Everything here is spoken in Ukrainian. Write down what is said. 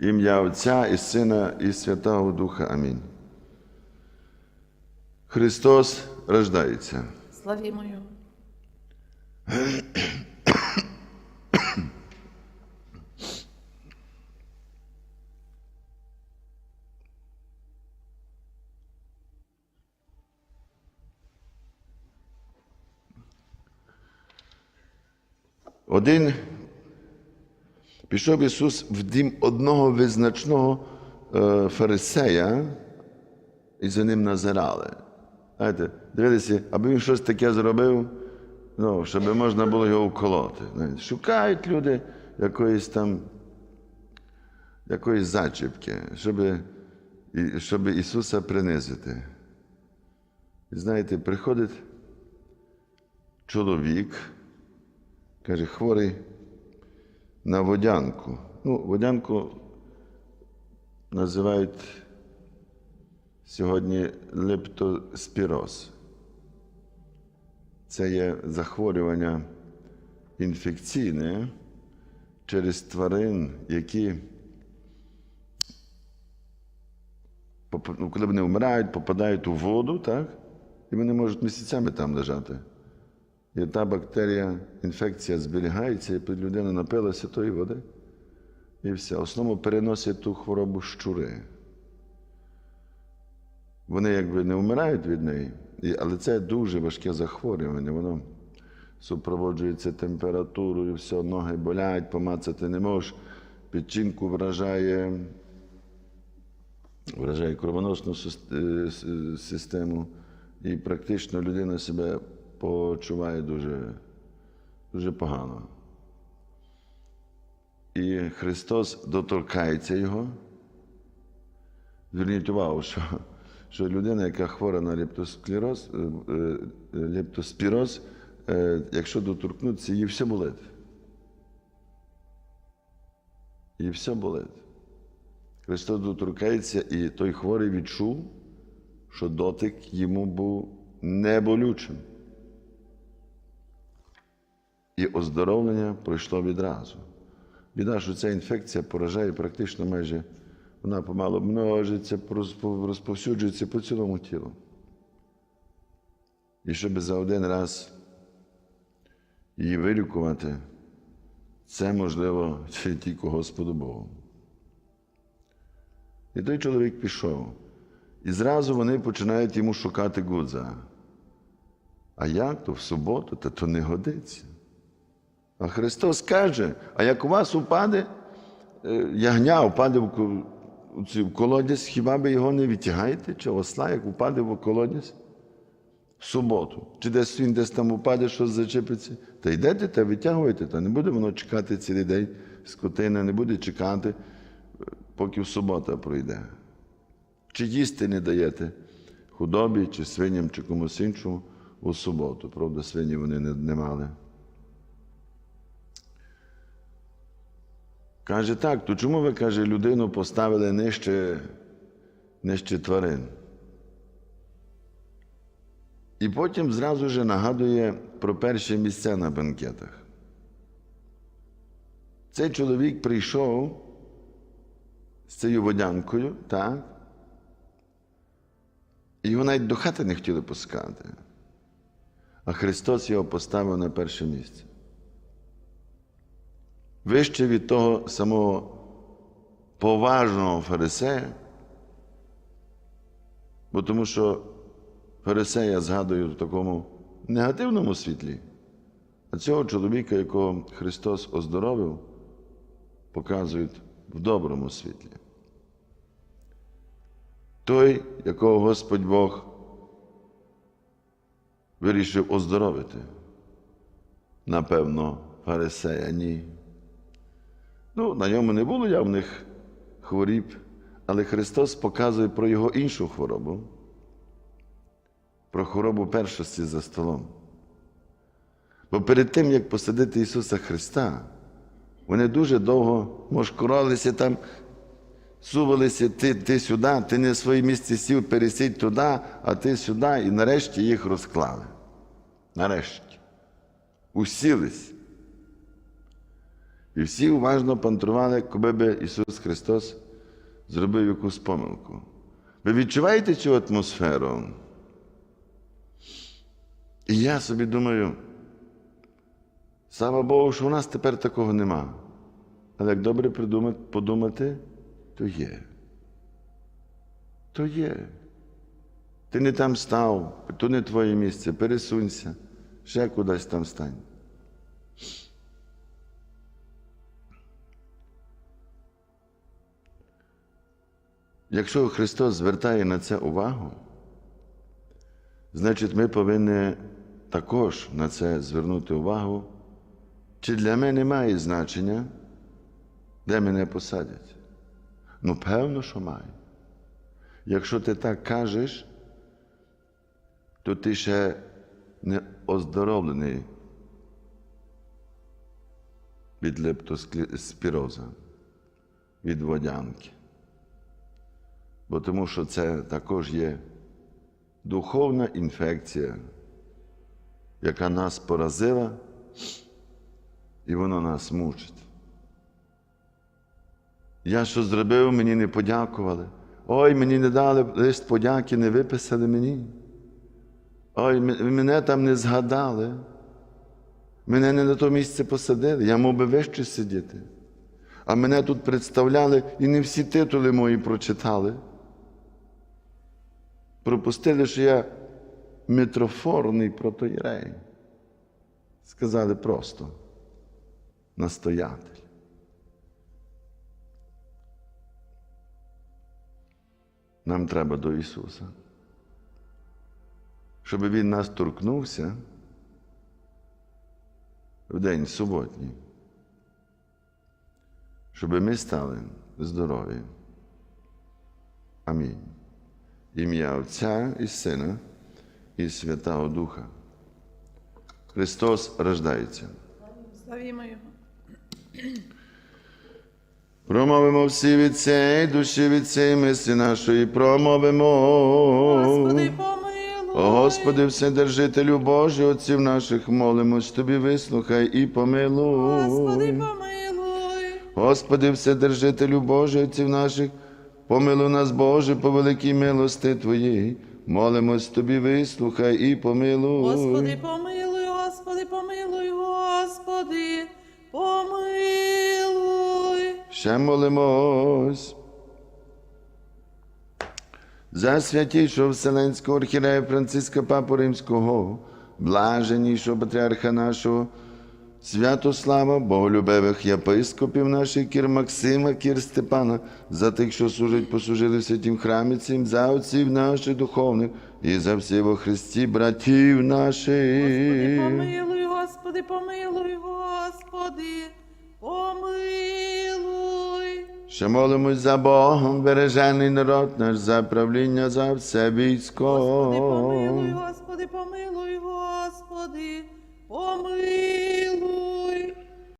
Ім'я Отця і Сина, і Святого Духа. Амінь. Христос рождається. Славімо Його. Один пішов Ісус в дім одного визначного е, фарисея, і за ним назирали. Знаєте, дивилися, аби він щось таке зробив, ну, щоб можна було його вколоти. Шукають люди якоїсь там якоїсь зачіпки, щоб, щоб Ісуса принизити. І знаєте, приходить чоловік, каже, хворий на водянку. Ну, водянку називають сьогодні лептоспіроз. Це є захворювання інфекційне через тварин, які, ну, коли вони вмирають, попадають у воду, так? і вони можуть місяцями там лежати. І та бактерія, інфекція зберігається, і людина напилася тої води. І все. В основному переносять ту хворобу щури. Вони якби не вмирають від неї, але це дуже важке захворювання. Воно супроводжується температурою, все, ноги болять, помацати не можеш, печінку вражає, вражає кровоносну е, систему, і практично людина себе почуває дуже, дуже погано. І Христос доторкається його. Зверніть увагу, що, що людина, яка хвора на лептосклероз, е, е, лептоспіроз, е, якщо доторкнутися, їй все болить. Їй все болить. Христос доторкається, і той хворий відчув, що дотик йому був неболючим. І оздоровлення пройшло відразу. Біда, що ця інфекція поражає практично майже, вона помало множиться, розповсюджується по цілому тілу. І щоб за один раз її вилікувати, це можливо тільки Господу Богу. І той чоловік пішов. І зразу вони починають йому шукати гудза. А як то в суботу, та то не годиться. А Христос каже: а як у вас упаде е, ягня, упаде в колодязь, хіба ви його не відтягаєте? Чи осла, як упаде в колодязь? В суботу. Чи десь він десь там упаде, щось зачепиться? Та йдете та витягуєте, та не буде воно чекати цілий день, скотина не буде чекати, е, поки в субота пройде. Чи їсти не даєте худобі, чи свиням, чи комусь іншому у суботу. Правда, свині вони не, не мали. Каже, так, то чому ви, каже, людину поставили нижче, нижче тварин? І потім зразу ж нагадує про перші місця на бенкетах. Цей чоловік прийшов з цією водянкою, так? І його навіть до хати не хотіли пускати. А Христос його поставив на перше місце. Вище від того самого поважного фарисея, бо тому що фарисея згадую в такому негативному світлі, а цього чоловіка, якого Христос оздоровив, показують в доброму світлі. Той, якого Господь Бог вирішив оздоровити, напевно, фарисея ні. Ну, на ньому не було явних хворіб, але Христос показує про його іншу хворобу, про хворобу першості за столом. Бо перед тим, як посадити Ісуса Христа, вони дуже довго мошкуралися там, сувалися ти, ти сюди, ти не в своє місце сів, пересідь туди, а ти сюди, і нарешті їх розклали. Нарешті. Усілись. І всі уважно пантрували, коли би Ісус Христос зробив якусь помилку. Ви відчуваєте цю атмосферу? І я собі думаю, слава Богу, що у нас тепер такого нема. Але як добре подумати, то є. То є. Ти не там став, то не твоє місце, пересунься, ще кудись там стань. Якщо Христос звертає на це увагу, значить ми повинні також на це звернути увагу, чи для мене має значення, де мене посадять. Ну, певно, що має. Якщо ти так кажеш, то ти ще не оздоровлений від лептоспіроза, від водянки. Бо тому що це також є духовна інфекція, яка нас поразила, і вона нас мучить. Я що зробив, мені не подякували. Ой, мені не дали лист подяки, не виписали мені. Ой, мене там не згадали. Мене не на то місце посадили, я мав би вище сидіти. А мене тут представляли і не всі титули мої прочитали. Пропустили, що я митрофорний протоєрей. Сказали просто настоятель. Нам треба до Ісуса, щоб Він нас торкнувся в день суботній, щоб ми стали здорові. Амінь. Ім'я Отця і Сина і Святого Духа. Христос рождається. Славімо Його. Промовимо всі від цієї душі від цієї мислі нашої, промовимо. Господи, помилуй. О Господи, Вседержителю Божий, отців наших, молимось Тобі, вислухай і помилуй. Господи, помилуй. Господи, Вседержителю Божий, отців наших, помилуй нас, Боже, по великій милости Твоїй. Молимось Тобі, вислухай і помилуй. Господи, помилуй, Господи, помилуй, Господи, помилуй. Ще молимось. За святішого Вселенського архірея Франциска Папу Римського, блаженнішого патріарха нашого, Святослава, боголюбивих єпископів наших, кір Максима, кір Степана, за тих, що служать, послужили в святім храмі цим, за отців наших духовних і за всіх во Христі, братів Господи, наших. помилуй, Господи, помилуй, Господи, помилуй. Ще молимось за Богом, бережений народ наш, за правління за все військо. Господи, помилуй, Господи, помилуй, Господи, помилуй.